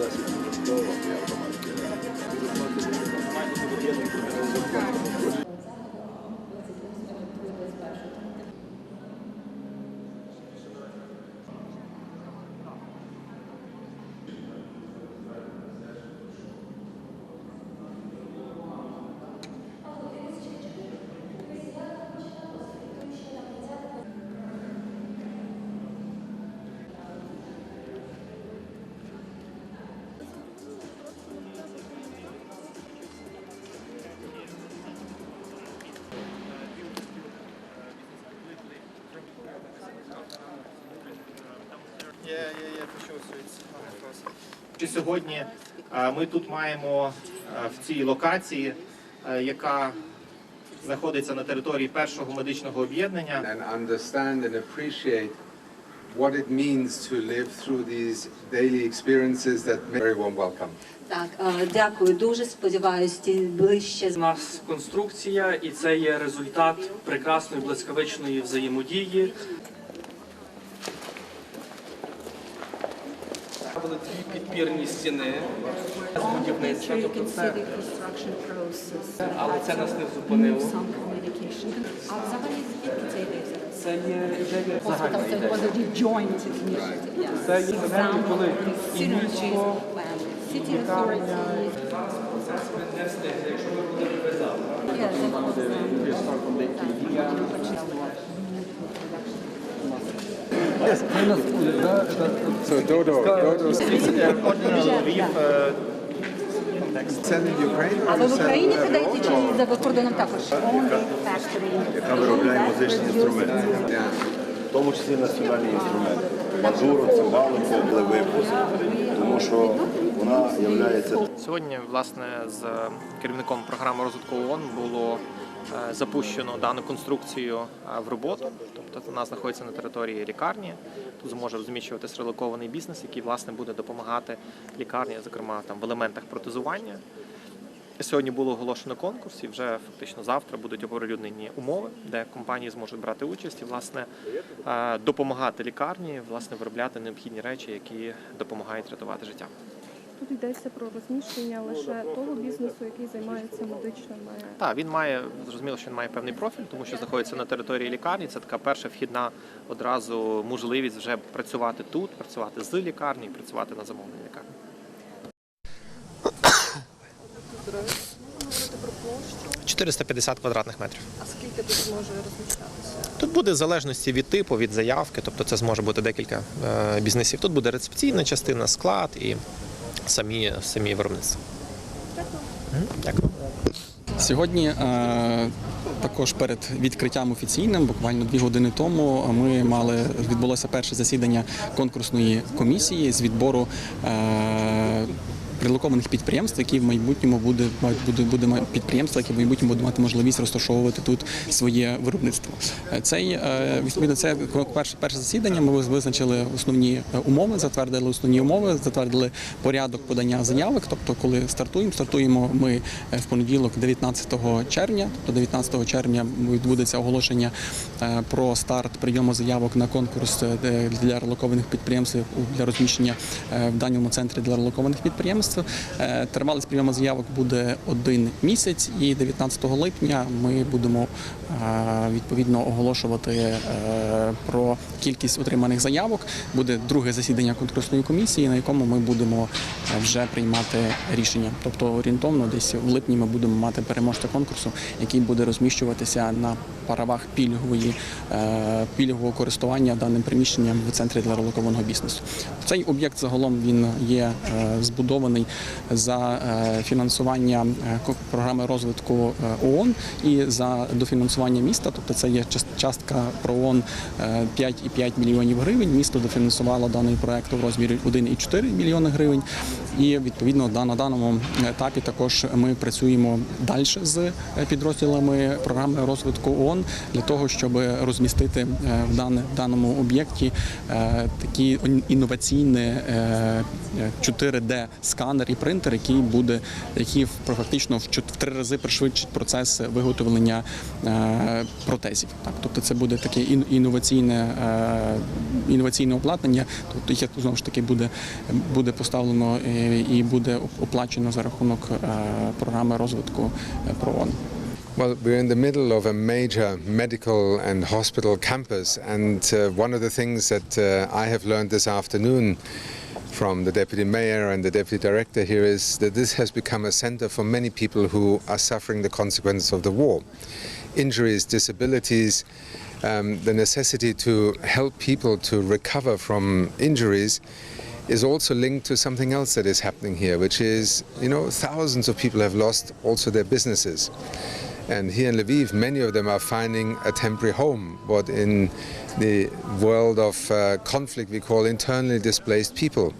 зараз додатково і автоматики. Сьогодні ми тут маємо в цій локації, яка знаходиться на території першого медичного об'єднання, what it means to live through these daily experiences that very warm welcome. Так, е, дякую дуже. Сподіваюсь, ті ближче У нас конструкція, і це є результат прекрасної блискавичної взаємодії. Ставили дві підпірні стіни. З будівництва, тобто це, але це нас не зупинило. А взагалі звідки цей вийшов? Це є ідея загальна ідея. Це є момент, коли і місто, when city процес ми не встигли, якщо ми були прив'язали. Yeah, that was, um, So Dodo, Dodo Львів е, sent in Ukraine А or ви you в Україні продаєте чи за кордоном також? Яка виробляє музичні інструменти, в тому числі національні інструменти. Мазуру, цимбалику, пливипуск, тому що вона є Сьогодні, власне, з керівником програми розвитку ООН було запущено дану конструкцію е, в роботу. Тобто вона знаходиться на території лікарні. Тут зможе розміщуватись релокований бізнес, який власне буде допомагати лікарні, зокрема там в елементах протезування. Сьогодні було оголошено конкурс, і вже фактично завтра будуть оприлюднені умови, де компанії зможуть брати участь і власне е, допомагати лікарні, власне виробляти необхідні речі, які допомагають рятувати життя. Тут йдеться про розміщення лише того бізнесу, який займається медичними. Так, він має зрозуміло, що він має певний профіль, тому що знаходиться на території лікарні. Це така перша вхідна одразу можливість вже працювати тут, працювати з лікарні, і працювати на замовленій лікарні. Про площу, 450 квадратних метрів. а скільки тут може розміщатися? Тут буде в залежності від типу, від заявки, тобто це зможе бути декілька е, бізнесів. Тут буде рецепційна частина, склад і самі, самі виробництва. Дякую. Сьогодні е, також перед відкриттям офіційним, буквально дві години тому, ми мали відбулося перше засідання конкурсної комісії з відбору. Е, Прилокованих підприємств, які в майбутньому буде буде, буде підприємства, які в майбутньому будуть мати можливість розташовувати тут своє виробництво. Е, Цей е, відповідно це перше перше засідання. Ми визначили основні е, умови, затвердили основні умови, затвердили порядок подання заявок. Тобто, коли стартуємо, стартуємо ми в понеділок, 19 червня. Тобто 19 червня відбудеться оголошення про старт прийому заявок на конкурс для релокованих підприємств для розміщення в даному центрі для релокованих підприємств. Е, Тривалість прийому заявок буде один місяць, і 19 липня ми будемо е, відповідно оголошувати е, про кількість отриманих заявок. Буде друге засідання конкурсної комісії, на якому ми будемо вже приймати рішення. Тобто орієнтовно десь в липні ми будемо мати переможця конкурсу, який буде розміщуватися на правах пільгової пільгового користування даним приміщенням в центрі для релокованого бізнесу. Цей об'єкт загалом він є е, збудований за е, фінансування е, програми розвитку е, ООН і за дофінансування міста. Тобто це є частка про ООН е, 5,5 мільйонів гривень. Місто дофінансувало даний проект у розмірі 1,4 мільйони гривень. І відповідно на даному етапі також ми працюємо далі з е, підрозділами програми розвитку ООН для того, щоб розмістити е, в даному об'єкті е, такі ін- інноваційні е, 4D сканери сканер і принтер, який буде, який фактично в три рази пришвидшить процес виготовлення е, протезів. Так, тобто це буде таке ін- інноваційне е, інноваційне обладнання, тобто яке знову ж таки буде, буде поставлено е, і буде оплачено за рахунок е, програми розвитку е, ПРООН. Well, we're in the middle of a major medical and hospital campus, and uh, one of the things that uh, I have learned this afternoon from the deputy mayor and the deputy director here is that this has become a center for many people who are suffering the consequences of the war. Injuries, disabilities, um, the necessity to help people to recover from injuries is also linked to something else that is happening here, which is, you know, thousands of people have lost also their businesses. And here in Lviv, many of them are finding a temporary home, what in the world of uh, conflict we call internally displaced people.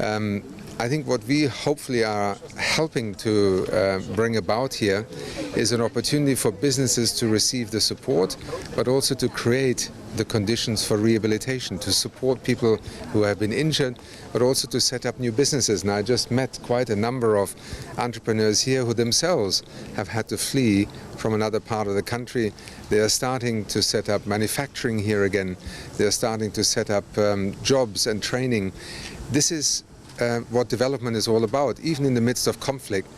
Um, I think what we hopefully are helping to uh, bring about here is an opportunity for businesses to receive the support, but also to create the conditions for rehabilitation, to support people who have been injured, but also to set up new businesses. And I just met quite a number of entrepreneurs here who themselves have had to flee from another part of the country. They are starting to set up manufacturing here again. They are starting to set up um, jobs and training. This is uh, what development is all about. Even in the midst of conflict,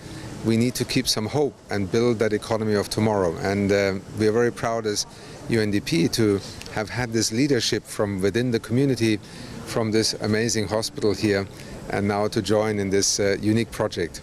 we need to keep some hope and build that economy of tomorrow. And uh, we are very proud as UNDP to have had this leadership from within the community, from this amazing hospital here, and now to join in this uh, unique project.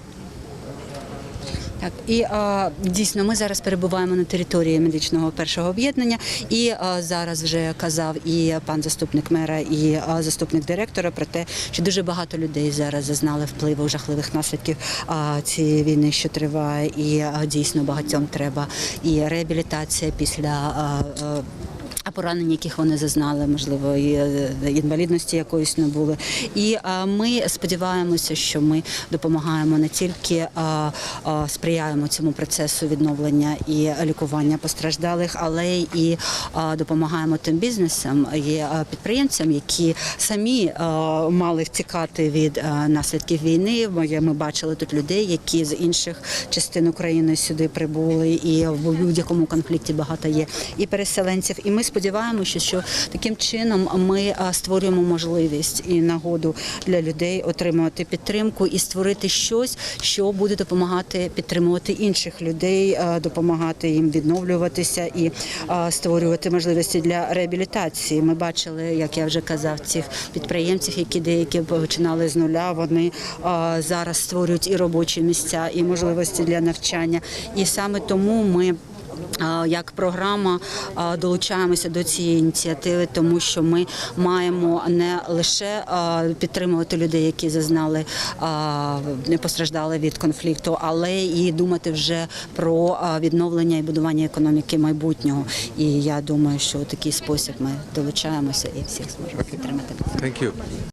Так, і а, дійсно ми зараз перебуваємо на території медичного першого об'єднання, і а, зараз вже казав і пан заступник мера, і а, заступник директора про те, що дуже багато людей зараз зазнали впливу жахливих наслідків а, цієї війни, що триває, і а, дійсно багатьом треба і реабілітація після. А, а, а поранення, яких вони зазнали, можливо, і е, інвалідності якоїсь не були. І ми сподіваємося, що ми допомагаємо не тільки сприяємо цьому процесу відновлення і лікування постраждалих, але і допомагаємо тим бізнесам і підприємцям, які самі мали втікати від наслідків війни. Ми бачили тут людей, які з інших частин України сюди прибули, і в будь-якому конфлікті багато є і переселенців. І ми сподіваємося, що таким чином ми створюємо можливість і нагоду для людей отримувати підтримку і створити щось, що буде допомагати підтримувати інших людей, допомагати їм відновлюватися і створювати можливості для реабілітації. Ми бачили, як я вже казав, цих підприємців, які деякі починали з нуля. Вони зараз створюють і робочі місця, і можливості для навчання. І саме тому ми. Як програма долучаємося до цієї ініціативи, тому що ми маємо не лише підтримувати людей, які зазнали не постраждали від конфлікту, але і думати вже про відновлення і будування економіки майбутнього. І я думаю, що у такий спосіб ми долучаємося і всіх зможемо підтримати. You.